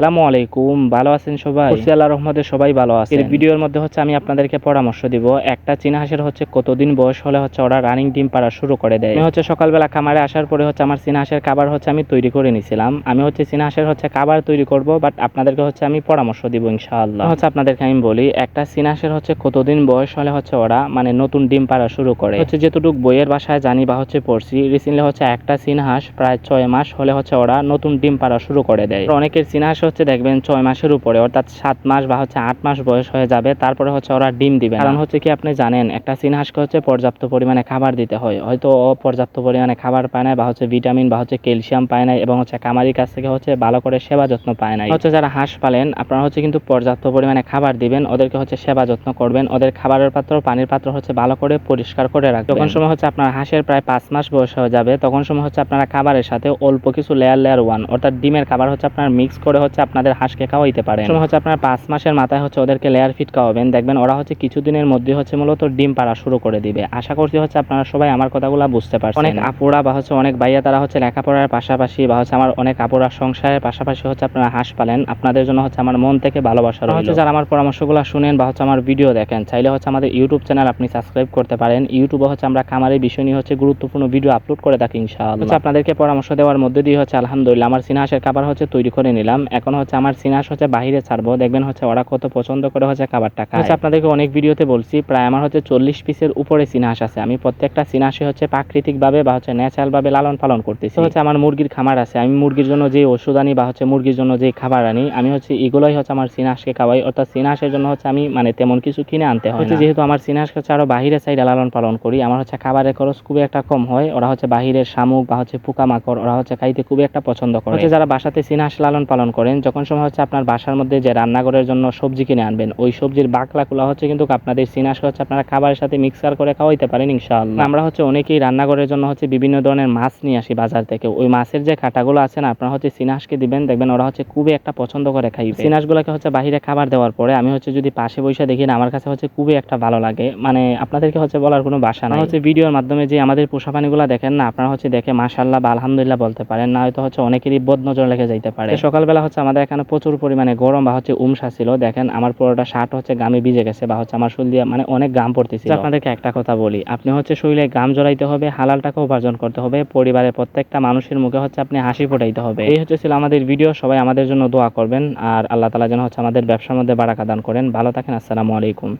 আসসালামু আলাইকুম ভালো আছেন সবাই? খুশি আল্লাহ রহমতে সবাই ভালো আছে এই ভিডিওর মধ্যে হচ্ছে আমি আপনাদেরকে পরামর্শ দিব। একটা চীনা হাঁসের হচ্ছে কতদিন বয়স হলে হচ্ছে ওরা রানিং ডিম পাড়া শুরু করে দেয়। আমি হচ্ছে সকালবেলা খামারে আসার পরে হচ্ছে আমার চীনা হাঁসের খাবার হচ্ছে আমি তৈরি করে নিছিলাম। আমি হচ্ছে চীনা হাঁসের হচ্ছে খাবার তৈরি করব বাট আপনাদেরকে হচ্ছে আমি পরামর্শ দিব ইনশাআল্লাহ। হচ্ছে আপনাদেরকে আমি বলি একটা চীনা হাঁসের হচ্ছে কতদিন বয়স হলে হচ্ছে ওরা মানে নতুন ডিম পাড়া শুরু করে? হচ্ছে যেটুক বইয়ের বাসায় জানি বা হচ্ছে পড়ছি রিসেন্টলি হচ্ছে একটা চীনা হাঁস প্রায় ছয় মাস হলে হচ্ছে ওরা নতুন ডিম পাড়া শুরু করে দেয়। অনেকের চীনা হাঁস হচ্ছে দেখবেন ছয় মাসের উপরে, অর্থাৎ সাত মাস বা হচ্ছে আট মাস বয়স হয়ে যাবে, তারপরে হচ্ছে ওরা ডিম দিবে কারণ হচ্ছে কি আপনি জানেন, একটা চীনা হাঁসকে হচ্ছে পর্যাপ্ত পরিমাণে খাবার দিতে হয়। হয়তো ও পর্যাপ্ত পরিমাণে খাবার পায় না বা হচ্ছে ভিটামিন বা হচ্ছে ক্যালসিয়াম পায় না এবং হচ্ছে কামারির কাছ থেকে হচ্ছে ভালো করে সেবা যত্ন পায় না হচ্ছে যারা হাঁস পালেন, আপনারা হচ্ছে কিন্তু পর্যাপ্ত পরিমাণে খাবার দিবেন, ওদেরকে হচ্ছে সেবা যত্ন করবেন, ওদের খাবারের পাত্র, পানির পাত্র হচ্ছে ভালো করে পরিষ্কার করে রাখবেন। তখন সময় হচ্ছে আপনার হাঁসের প্রায় পাঁচ মাস বয়স হয়ে যাবে, তখন সময় হচ্ছে আপনারা খাবারের সাথে অল্প কিছু লেয়ার লেয়ার ওয়ান অর্থাৎ ডিমের খাবার হচ্ছে আপনার মিক্স করে হচ্ছে আপনাদের হাঁসকে খাওয়াইতে পারেন। সময় হচ্ছে আপনার পাঁচ মাসের মাথায় হচ্ছে ওদেরকে লেয়ার ফিট খাওয়াবেন। দেখবেন ওরা হচ্ছে কিছুদিনের মধ্যে হচ্ছে মূলত ডিম পাড়া শুরু করে দিবে। আশা করছি হচ্ছে আপনারা সবাই আমার কথাগুলো বুঝতে পারছেন। অনেক আপুরা বা হচ্ছে অনেক ভাইয়া তারা হচ্ছে লেখাপড়ার পাশাপাশি বা হচ্ছে আমার অনেক আপুরা সংসারের পাশাপাশি হচ্ছে আপনারা হাঁস পালেন। আপনাদের জন্য হচ্ছে আমার মন থেকে ভালোবাসা। হচ্ছে যারা আমার পরামর্শগুলো শুনেন বা হচ্ছে আমার ভিডিও দেখেন চাইলে হচ্ছে আমাদের ইউটিউব চ্যানেল আপনি সাবস্ক্রাইব করতে পারেন। ইউটিউবে হচ্ছে আমরা খামারের বিষয় নিয়ে হচ্ছে গুরুত্বপূর্ণ ভিডিও আপলোড করে থাকি ইনশাআল্লাহ। হচ্ছে আপনাদেরকে পরামর্শ দেওয়ার মধ্যে দিয়ে হচ্ছে আলহামদুলিল্লাহ আমার সিনহাসের খাবার হচ্ছে তৈরি করে নিলাম। এখন হচ্ছে আমার সিনহাস হচ্ছে বাইরে ছাড়বো। দেখবেন হচ্ছে ওরা কত পছন্দ করে হচ্ছে খাবারটা খায়। আপনাদেরকে অনেক ভিডিওতে বলছি প্রায় আমার হচ্ছে চল্লিশ পিসের উপরে সিনহাস আছে। আমি প্রত্যেকটা সিনাসে হচ্ছে প্রাকৃতিকভাবে বা হচ্ছে ন্যাচারালভাবে লালন পালন করতেছি। হচ্ছে আমার মুরগির খামার আছে। আমি মুরগির জন্য যে ওষুধ আনি বা হচ্ছে মুরগির জন্য যে খাবার আনি আমি হচ্ছে এগুলোই হচ্ছে আমার সিনহাসকে খাওয়াই। অর্থাৎ সিনহাসের জন্য হচ্ছে আমি মানে তেমন কিছু কিনে আনতে হয় হচ্ছে যেহেতু আমার সিনহাসকে হচ্ছে আরও বাহিরে সাইডে লালন পালন করি আমার হচ্ছে খাবারের খরচ খুবই একটা কম হয়। ওরা হচ্ছে বাহিরের শামুক বা হচ্ছে পোকামাকড় ওরা হচ্ছে খাইতে খুবই একটা পছন্দ করে। হচ্ছে যারা বাসাতে সিনহাস লালন পালন করেন যখন সময় হচ্ছে আপনার বাসার মধ্যে যে রান্নাঘরের জন্য সবজি কিনে আনবেন, ওই সবজির বাকলাগুলো হচ্ছে কিন্তু আপনাদের সিনহাস হচ্ছে আপনারা খাবারের সাথে মিক্সার করে খাওয়াইতে পারেন ইনশাআল্লাহ। আমরা হচ্ছে অনেকেই রান্নাঘরের জন্য হচ্ছে বিভিন্ন ধরনের মাছ নিয়ে আসি বাজার থেকে। ওই মাছের যে কাটাগুলো আছে না, আপনারা হচ্ছে সিনহাসকে দিবেন, দেখবেন ওরা হচ্ছে খুবই একটা পছন্দ করে খাইবে। সিনহাসগুলোকে হচ্ছে বাহিরে খাবার দেওয়ার পরে আমি হচ্ছে যদি পাশে বসে দেখি না, আমার কাছে হচ্ছে খুবই একটা ভালো লাগে। মানে আপনাদেরকে হচ্ছে বলার কোনো বাসা না হচ্ছে ভিডিওর মাধ্যমে যে আমাদের পোষা পানিগুলো দেখেন না, আপনারা হচ্ছে দেখে মাশাল্লাহ বা আলহামদুলিল্লাহ বলতে পারেন। না হয়তো হচ্ছে অনেকেরই বদ নজর লেগে যাইতে পারে। সকালবেলা হচ্ছে আমাদের এখানে প্রচুর পরিমাণে গরম বা হচ্ছে উমসা ছিল। দেখেন, আমার পুরোটা শার্ট হচ্ছে গামে ভিজে গেছে বা হচ্ছে আমার শরীর দিয়ে মানে অনেক গাম পড়তেছিল আপনাদেরকে একটা কথা বলি। আপনি হচ্ছে শরীরে গাম জড়াইতে হবে হালাল টাকা উপার্জন করতে হবে। পরিবারের প্রত্যেকটা মানুষের মুখে হচ্ছে আপনি হাসি ফোটাইতে হবে। এই হচ্ছে ছিল আমাদের ভিডিও। সবাই আমাদের জন্য দোয়া করবেন। আর আল্লাহ তালা যেন হচ্ছে আমাদের ব্যবসার মধ্যে বারাকা দান করেন। ভালো থাকেন, আসসালামু আলাইকুম।